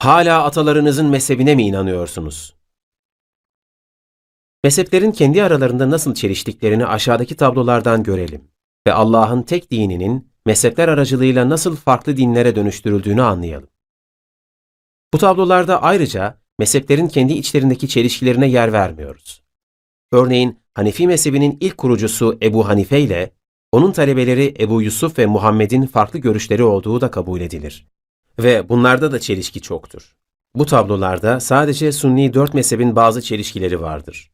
Hala atalarınızın mezhebine mi inanıyorsunuz? Mezheplerin kendi aralarında nasıl çeliştiklerini aşağıdaki tablolardan görelim ve Allah'ın tek dininin mezhepler aracılığıyla nasıl farklı dinlere dönüştürüldüğünü anlayalım. Bu tablolarda ayrıca mezheplerin kendi içlerindeki çelişkilerine yer vermiyoruz. Örneğin Hanefi mezhebinin ilk kurucusu Ebu Hanife ile onun talebeleri Ebu Yusuf ve Muhammed'in farklı görüşleri olduğu da kabul edilir. Ve bunlarda da çelişki çoktur. Bu tablolarda sadece Sunni dört mezhebin bazı çelişkileri vardır.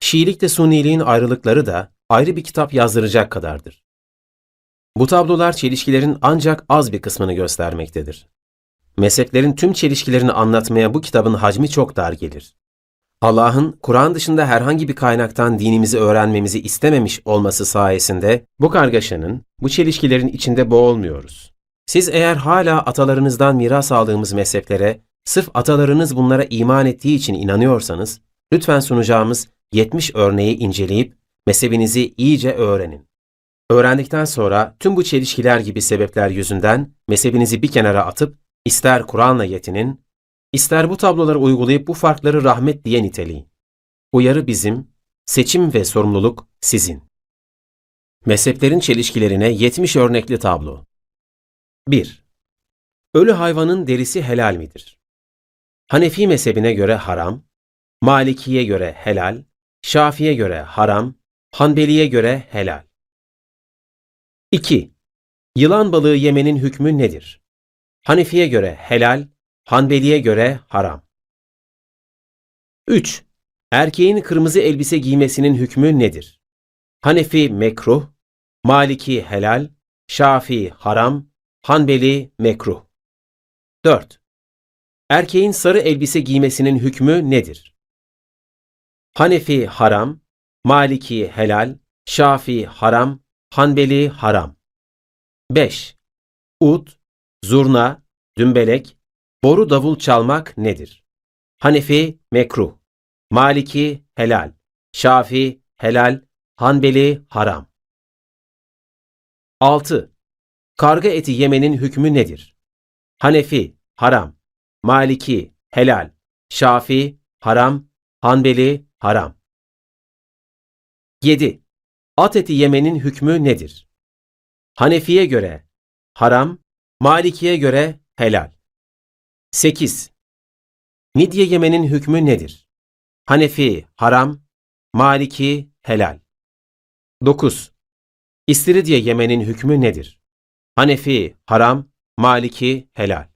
Şiilikte Sunniliğin ayrılıkları da ayrı bir kitap yazdıracak kadardır. Bu tablolar çelişkilerin ancak az bir kısmını göstermektedir. Mezheplerin tüm çelişkilerini anlatmaya bu kitabın hacmi çok dar gelir. Allah'ın Kur'an dışında herhangi bir kaynaktan dinimizi öğrenmemizi istememiş olması sayesinde bu kargaşanın, bu çelişkilerin içinde boğulmuyoruz. Siz eğer hala atalarınızdan miras aldığımız mezheplere, sırf atalarınız bunlara iman ettiği için inanıyorsanız, lütfen sunacağımız 70 örneği inceleyip mezhebinizi iyice öğrenin. Öğrendikten sonra tüm bu çelişkiler gibi sebepler yüzünden mezhebinizi bir kenara atıp ister Kur'an'la yetinin, ister bu tabloları uygulayıp bu farkları rahmet diye niteleyin. Uyarı bizim, seçim ve sorumluluk sizin. Mezheplerin çelişkilerine 70 örnekli tablo. 1. Ölü hayvanın derisi helal midir? Hanefi mezhebine göre haram, Malikiye göre helal, Şafi'ye göre haram, Hanbeli'ye göre helal. 2. Yılan balığı yemenin hükmü nedir? Hanefi'ye göre helal, Hanbeli'ye göre haram. 3. Erkeğin kırmızı elbise giymesinin hükmü nedir? Hanefi mekruh, Maliki helal, Şafii haram, Hanbeli mekruh. 4. Erkeğin sarı elbise giymesinin hükmü nedir? Hanefi haram, Maliki helal, Şafii haram, Hanbeli haram. 5. Ud, zurna, dümbelek, boru davul çalmak nedir? Hanefi mekruh, Maliki helal, Şafii helal, Hanbeli haram. 6. Karga eti yemenin hükmü nedir? Hanefi haram, Maliki helal, Şafii haram, Hanbeli haram. 7. At eti yemenin hükmü nedir? Hanefi'ye göre haram, Maliki'ye göre helal. 8. Midye yemenin hükmü nedir? Hanefi haram, Maliki helal. 9. İstiridye yemenin hükmü nedir? Hanefi haram, Maliki helal.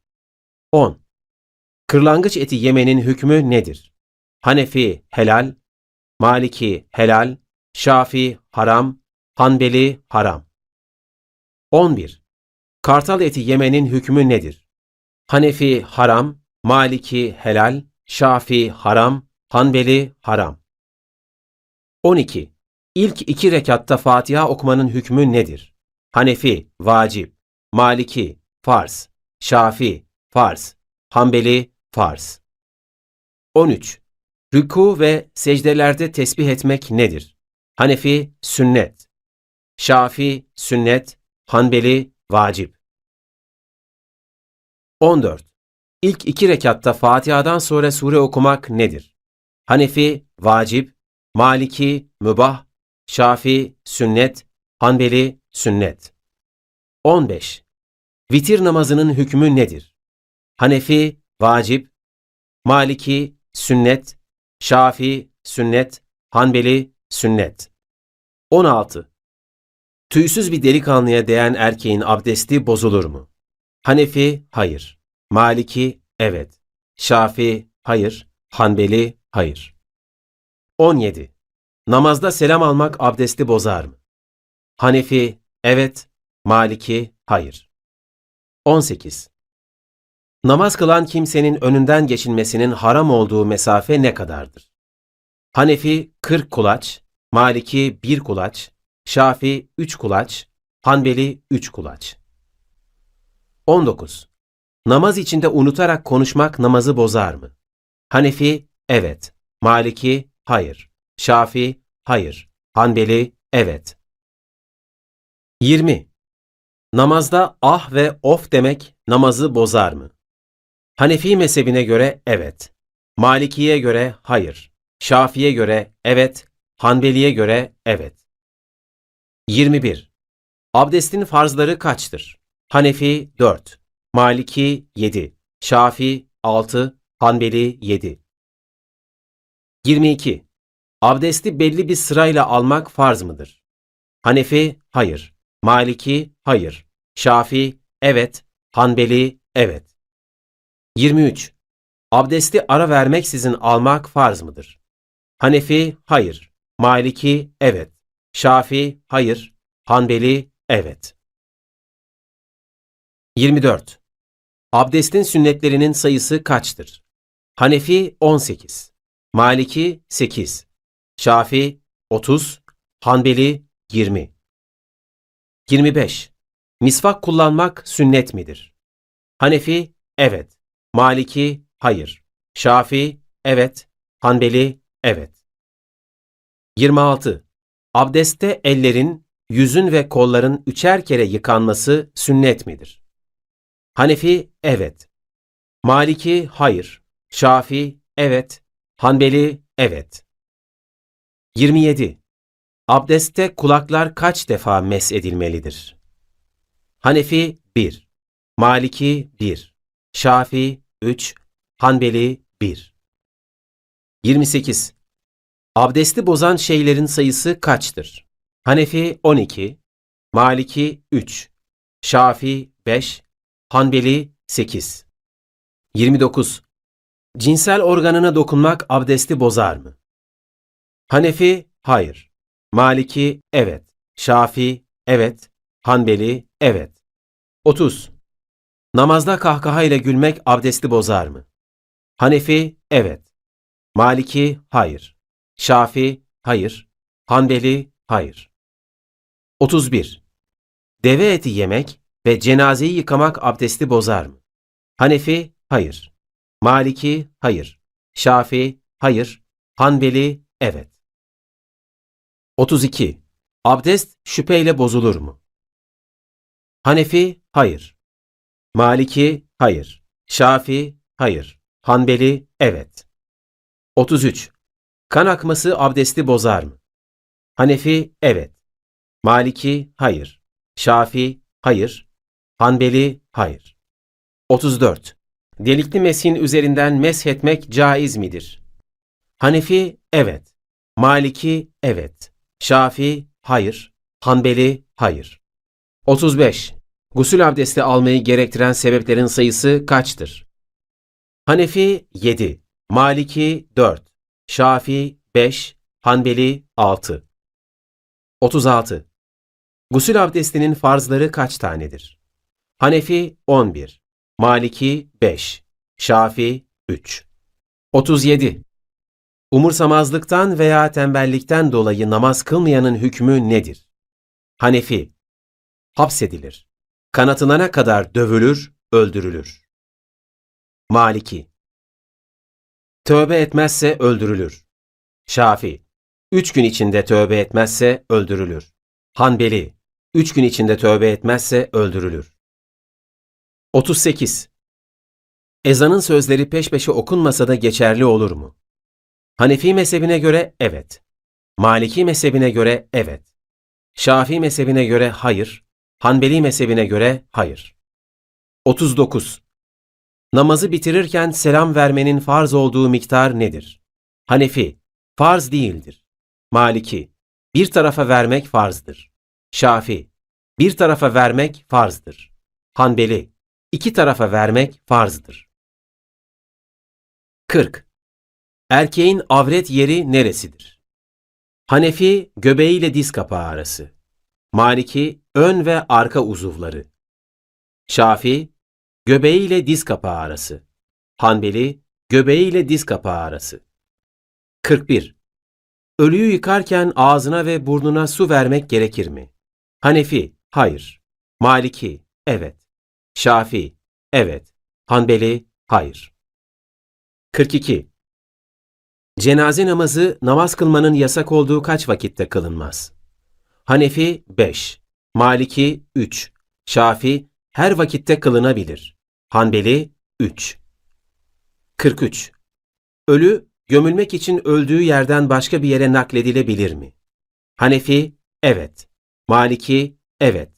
10. Kırlangıç eti yemenin hükmü nedir? Hanefi helal, Maliki helal, Şafi haram, Hanbeli haram. 11. Kartal eti yemenin hükmü nedir? Hanefi haram, Maliki helal, Şafi haram, Hanbeli haram. 12. İlk iki rekatta Fatiha okumanın hükmü nedir? Hanefi vacip, Maliki farz, Şafi farz, Hanbeli farz. 13. Rüku ve secdelerde tesbih etmek nedir? Hanefi sünnet, Şafi sünnet, Hanbeli vacip. 14. İlk iki rekatta Fatiha'dan sonra sure okumak nedir? Hanefi vacip, Maliki mübah, Şafi sünnet, Hanbeli sünnet. 15. Vitir namazının hükmü nedir? Hanefi vacip, Maliki sünnet, Şafi sünnet, Hanbeli sünnet. 16. Tüysüz bir delikanlıya değen erkeğin abdesti bozulur mu? Hanefi hayır. Maliki evet. Şafi hayır. Hanbeli hayır. 17. Namazda selam almak abdesti bozar mı? Hanefi evet. Maliki hayır. 18. Namaz kılan kimsenin önünden geçilmesinin haram olduğu mesafe ne kadardır? Hanefi 40 kulaç, Maliki 1 kulaç, Şafi 3 kulaç, Hanbeli 3 kulaç. 19. Namaz içinde unutarak konuşmak namazı bozar mı? Hanefi evet, Maliki hayır, Şafi hayır, Hanbeli evet. 20. Namazda ah ve of demek namazı bozar mı? Hanefi mezhebine göre evet. Malikiye göre hayır. Şafi'ye göre evet. Hanbeli'ye göre evet. 21. Abdestin farzları kaçtır? Hanefi 4, Maliki 7, Şafi 6, Hanbeli 7. 22. Abdesti belli bir sırayla almak farz mıdır? Hanefi hayır, Maliki hayır, Şafi evet, Hanbeli evet. 23. Abdesti ara vermeksizin almak farz mıdır? Hanefi hayır, Maliki evet, Şafi hayır, Hanbeli evet. 24. Abdestin sünnetlerinin sayısı kaçtır? Hanefi 18, Maliki 8, Şafi 30, Hanbeli 20. 25. Misvak kullanmak sünnet midir? Hanefi evet, Maliki hayır, Şafi evet, Hanbeli evet. 26. Abdestte ellerin, yüzün ve kolların üçer kere yıkanması sünnet midir? Hanefi evet. Maliki hayır. Şafi evet. Hanbeli evet. 27. Abdestte kulaklar kaç defa mes edilmelidir? Hanefi 1. Maliki 1. Şafi 3. Hanbeli 1. 28. Abdesti bozan şeylerin sayısı kaçtır? Hanefi 12, Maliki 3, Şafi 5, Hanbeli 8. 29. Cinsel organına dokunmak abdesti bozar mı? Hanefi hayır. Maliki evet. Şafi evet. Hanbeli evet. 30. Namazda kahkaha ile gülmek abdesti bozar mı? Hanefi evet. Maliki hayır. Şafi hayır. Hanbeli hayır. 31. Deve eti yemek ve cenazeyi yıkamak abdesti bozar mı? Hanefi hayır. Maliki hayır. Şafi hayır. Hanbeli evet. 32. Abdest şüpheyle bozulur mu? Hanefi hayır. Maliki hayır. Şafi hayır. Hanbeli evet. 33. Kan akması abdesti bozar mı? Hanefi evet. Maliki hayır. Şafi hayır. Hanbeli hayır. 34. Delikli mesin üzerinden meshetmek caiz midir? Hanefi evet. Maliki evet. Şafi hayır. Hanbeli hayır. 35. Gusül abdesti almayı gerektiren sebeplerin sayısı kaçtır? Hanefi 7, Maliki 4, Şafi 5, Hanbeli 6. 36. Gusül abdestinin farzları kaç tanedir? Hanefi 11, Maliki 5, Şafi 3. 37. Umursamazlıktan veya tembellikten dolayı namaz kılmayanın hükmü nedir? Hanefi Hapsedilir. Kanatılana kadar dövülür, öldürülür. Maliki Tövbe etmezse öldürülür. Şafi Üç gün içinde tövbe etmezse öldürülür. Hanbeli Üç gün içinde tövbe etmezse öldürülür. 38. Ezanın sözleri peş peşe okunmasa da geçerli olur mu? Hanefi mezhebine göre evet. Maliki mezhebine göre evet. Şafii mezhebine göre hayır. Hanbeli mezhebine göre hayır. 39. Namazı bitirirken selam vermenin farz olduğu miktar nedir? Hanefi, farz değildir. Maliki, bir tarafa vermek farzdır. Şafi, bir tarafa vermek farzdır. Hanbeli, iki tarafa vermek farzdır. 40. Erkeğin avret yeri neresidir? Hanefi, göbeğiyle diz kapağı arası. Maliki, ön ve arka uzuvları. Şafi, göbeğiyle diz kapağı arası. Hanbeli, göbeğiyle diz kapağı arası. 41. Ölüyü yıkarken ağzına ve burnuna su vermek gerekir mi? Hanefi, hayır. Maliki, evet. Şafi, evet. Hanbeli, hayır. 42. Cenaze namazı namaz kılmanın yasak olduğu kaç vakitte kılınmaz? Hanefi 5, Maliki 3, Şafi her vakitte kılınabilir. Hanbeli 3. 43. Ölü, gömülmek için öldüğü yerden başka bir yere nakledilebilir mi? Hanefi, evet. Maliki, evet.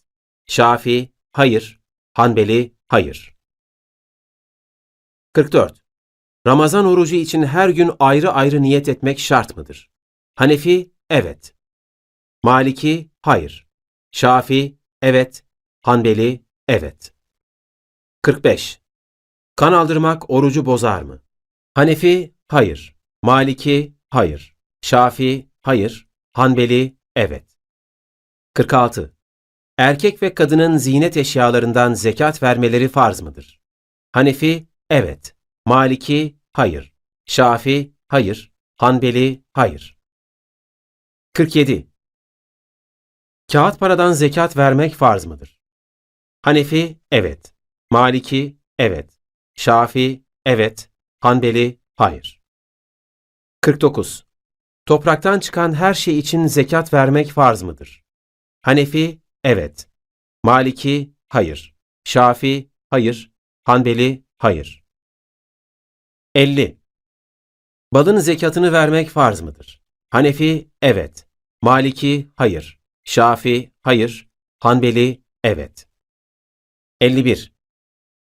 Şafi, hayır. Hanbeli, hayır. 44. Ramazan orucu için her gün ayrı ayrı niyet etmek şart mıdır? Hanefi, evet. Maliki, hayır. Şafi, evet. Hanbeli, evet. 45. Kan aldırmak orucu bozar mı? Hanefi, hayır. Maliki, hayır. Şafi, hayır. Hanbeli, evet. 46. Erkek ve kadının ziynet eşyalarından zekat vermeleri farz mıdır? Hanefi, evet. Maliki, hayır. Şafi, hayır. Hanbeli, hayır. 47. Kağıt paradan zekat vermek farz mıdır? Hanefi, evet. Maliki, evet. Şafi, evet. Hanbeli, hayır. 49. Topraktan çıkan her şey için zekat vermek farz mıdır? Hanefi, evet. Maliki, hayır. Şafi, hayır. Hanbeli, hayır. 50. Balın zekatını vermek farz mıdır? Hanefi, evet. Maliki, hayır. Şafi, hayır. Hanbeli, evet. 51.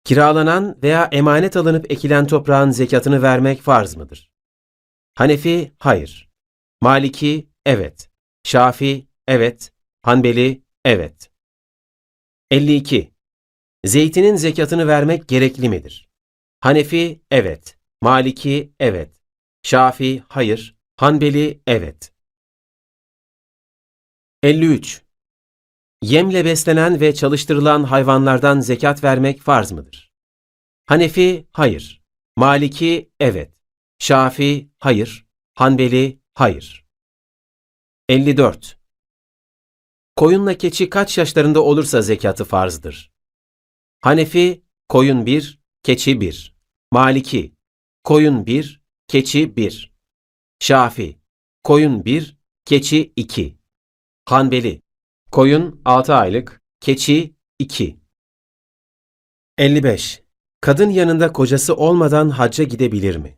Kiralanan veya emanet alınıp ekilen toprağın zekatını vermek farz mıdır? Hanefi, hayır. Maliki, evet. Şafi, evet. Hanbeli, evet. 52. Zeytinin zekatını vermek gerekli midir? Hanefi, evet. Maliki, evet. Şafi, hayır. Hanbeli, evet. 53. Yemle beslenen ve çalıştırılan hayvanlardan zekat vermek farz mıdır? Hanefi, hayır. Maliki, evet. Şafi, hayır. Hanbeli, hayır. 54. Koyunla keçi kaç yaşlarında olursa zekatı farzdır? Hanefi, koyun 1, keçi 1. Maliki, koyun 1, keçi 1. Şafi, koyun 1, keçi 2. Hanbeli, koyun 6 aylık, keçi 2. 55. Kadın yanında kocası olmadan hacca gidebilir mi?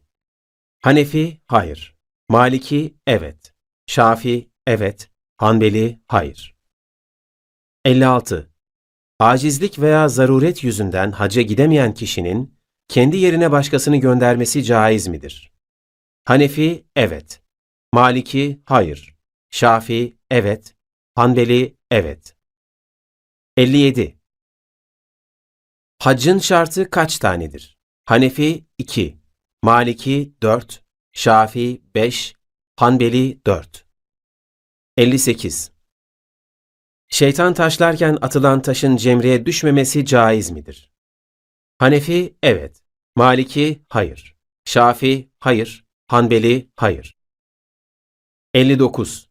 Hanefi, hayır. Maliki, evet. Şafi, evet. Hanbeli, hayır. 56. Acizlik veya zaruret yüzünden hacca gidemeyen kişinin kendi yerine başkasını göndermesi caiz midir? Hanefi, evet. Maliki, hayır. Şafi, evet. Hanbeli, evet. 57. Haccın şartı kaç tanedir? Hanefi 2, Maliki 4, Şafi 5, Hanbeli 4. 58. Şeytan taşlarken atılan taşın cemreye düşmemesi caiz midir? Hanefi evet, Maliki hayır, Şafi hayır, Hanbeli hayır. 59.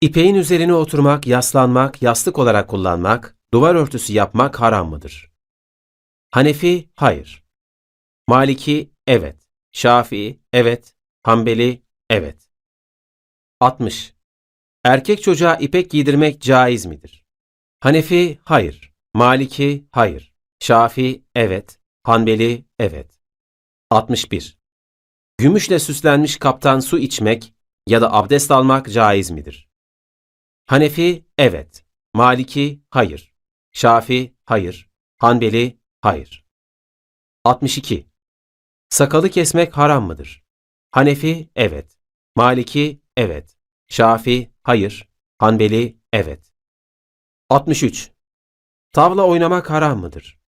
İpeğin üzerine oturmak, yaslanmak, yastık olarak kullanmak, duvar örtüsü yapmak haram mıdır? Hanefi, hayır. Maliki, evet. Şafii, evet. Hanbeli, evet. 60. Erkek çocuğa ipek giydirmek caiz midir? Hanefi, hayır. Maliki, hayır. Şafii, evet. Hanbeli, evet. 61. Gümüşle süslenmiş kaptan su içmek ya da abdest almak caiz midir? Hanefi, evet. Maliki, hayır. Şafi, hayır. Hanbeli, hayır. 62. Sakalı kesmek haram mıdır? Hanefi, evet. Maliki, evet. Şafi, hayır. Hanbeli, evet. 63. Tavla oynamak haram mıdır?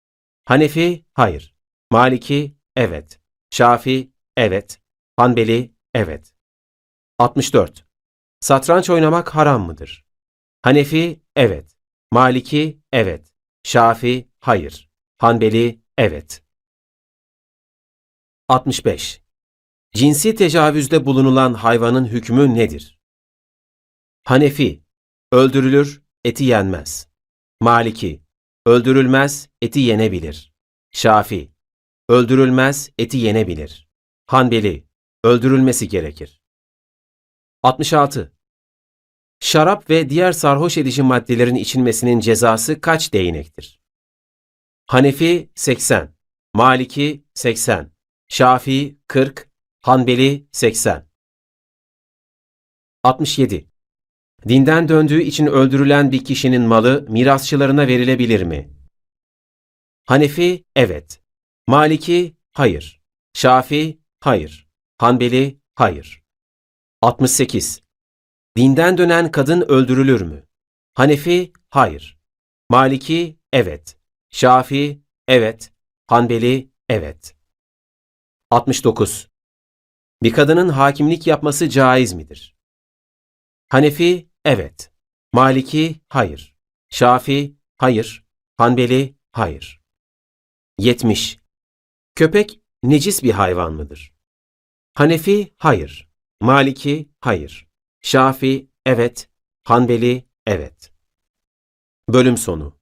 Hanefi, hayır. Maliki, evet. Şafi, evet. Hanbeli, evet. 64. Satranç oynamak haram mıdır? Hanefi, evet. Maliki, evet. Şafi, hayır. Hanbeli, evet. 65. Cinsi tecavüzde bulunulan hayvanın hükmü nedir? Hanefi, öldürülür, eti yenmez. Maliki, öldürülmez, eti yenebilir. Şafi, öldürülmez, eti yenebilir. Hanbeli, öldürülmesi gerekir. 66. Şarap ve diğer sarhoş edici maddelerin içilmesinin cezası kaç değnektir? Hanefi 80, Maliki 80. Şafii 40. Hanbeli 80. 67. Dinden döndüğü için öldürülen bir kişinin malı mirasçılarına verilebilir mi? Hanefi, evet. Maliki, hayır. Şafii, hayır. Hanbeli, hayır. 68. Dinden dönen kadın öldürülür mü? Hanefi, hayır. Maliki, evet. Şafii, evet. Hanbeli, evet. 69. Bir kadının hakimlik yapması caiz midir? Hanefi, evet. Maliki, hayır. Şafi, hayır. Hanbeli, hayır. 70. Köpek necis bir hayvan mıdır? Hanefi, hayır. Maliki, hayır. Şafi, evet. Hanbeli, evet. Bölüm sonu